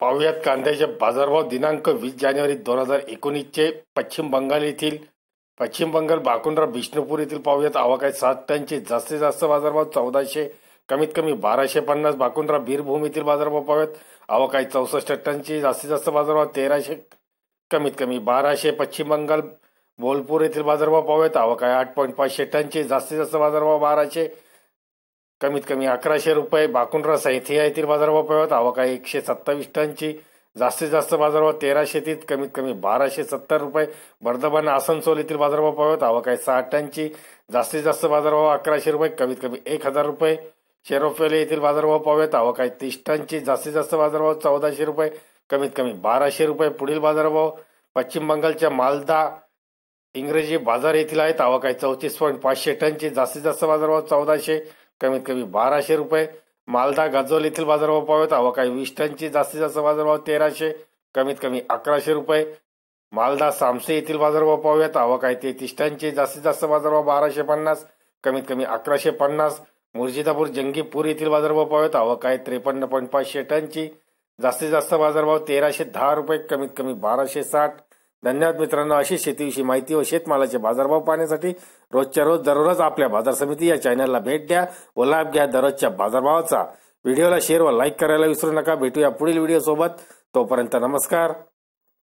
पाहुयात कांद्याचे बाजारभाव दिनांक वीस जानेवारी दोन हजार एकोणीसचे पश्चिम बंगाल येथील. पश्चिम बंगाल बाकुंड्रा बिष्णुपूर येथील पाहुयात आवक आहे सात टनचे जास्तीत जास्त बाजारभाव चौदाशे कमीत कमी बाराशे पन्नास बाकुंड्रा बीरभूम येथील बाजारभाव पाहुयात आवक आहे चौसष्ट टनची जास्तीत जास्त बाजारभाव तेराशे कमीत कमी बाराशे पश्चिम बंगाल बोलपूर येथील बाजारभाव पाहुयात आवक आहे आठ पॉईंट पाचशे टनचे जास्तीत जास्त बाजारभाव बाराशे कमीत कमी अकराशे रुपये बाकुंडरा सैथिया येथील बाजारभाव पाहूयात आवक आहे. एकशे सत्तावीस टनची जास्तीत जास्त बाजारभाव तेराशे तीस कमीत कमी बाराशे सत्तर रुपये. बर्धमान आसनसोल येथील बाजारभाव पाहूयात आवक आहे सहा टनची जास्तीत जास्त बाजारभाव अकराशे रुपये कमीत कमी एक हजार रुपये. शेरोफेले येथील बाजारभाव पाहूयात आवक आहे तीस टनची जास्तीत जास्त बाजारभाव चौदाशे रुपये कमीत कमी बाराशे रुपये. पुढील बाजारभाव पश्चिम बंगालच्या मालदा इंग्रजी बाजार येथील आहेत. आवक आहे चौतीस पॉईंट पाचशे टनची जास्तीत जास्त बाजारभाव चौदाशे. कमीत कमी बाराशे रुपये. मालदा गजोल येथील बाजारभाव पाहूयात अवकाळी वीस टनची जास्तीत जास्त बाजारभाव तेराशे कमीत कमी अकराशे रुपये. मालदा सामसे येथील बाजारभाव पाहूयात अवकाळी तेहतीस टनची जास्तीत जास्त बाजारभाव बाराशे पन्नास कमीत कमी अकराशे पन्नास. मुर्जिदापूर जंगीपूर येथील बाजारभाव पाहूयात अवकाळी त्रेपन्न पॉईंट पाचशे टनची जास्तीत जास्त बाजारभाव तेराशे दहा रुपये कमीत कमी बाराशे साठ. धन्यवाद मित्रांनो. अशी शेतीविषयी माहिती व शेतमालाचे बाजारभाव पाहण्यासाठी रोजच्या रोज दररोज आपल्या बाजार समिती या चॅनलला भेट द्या व लाभ घ्या दररोजच्या बाजारभावाचा. व्हिडिओला शेअर व लाईक करायला विसरू नका. भेटूया पुढील व्हिडिओ सोबत तोपर्यंत नमस्कार.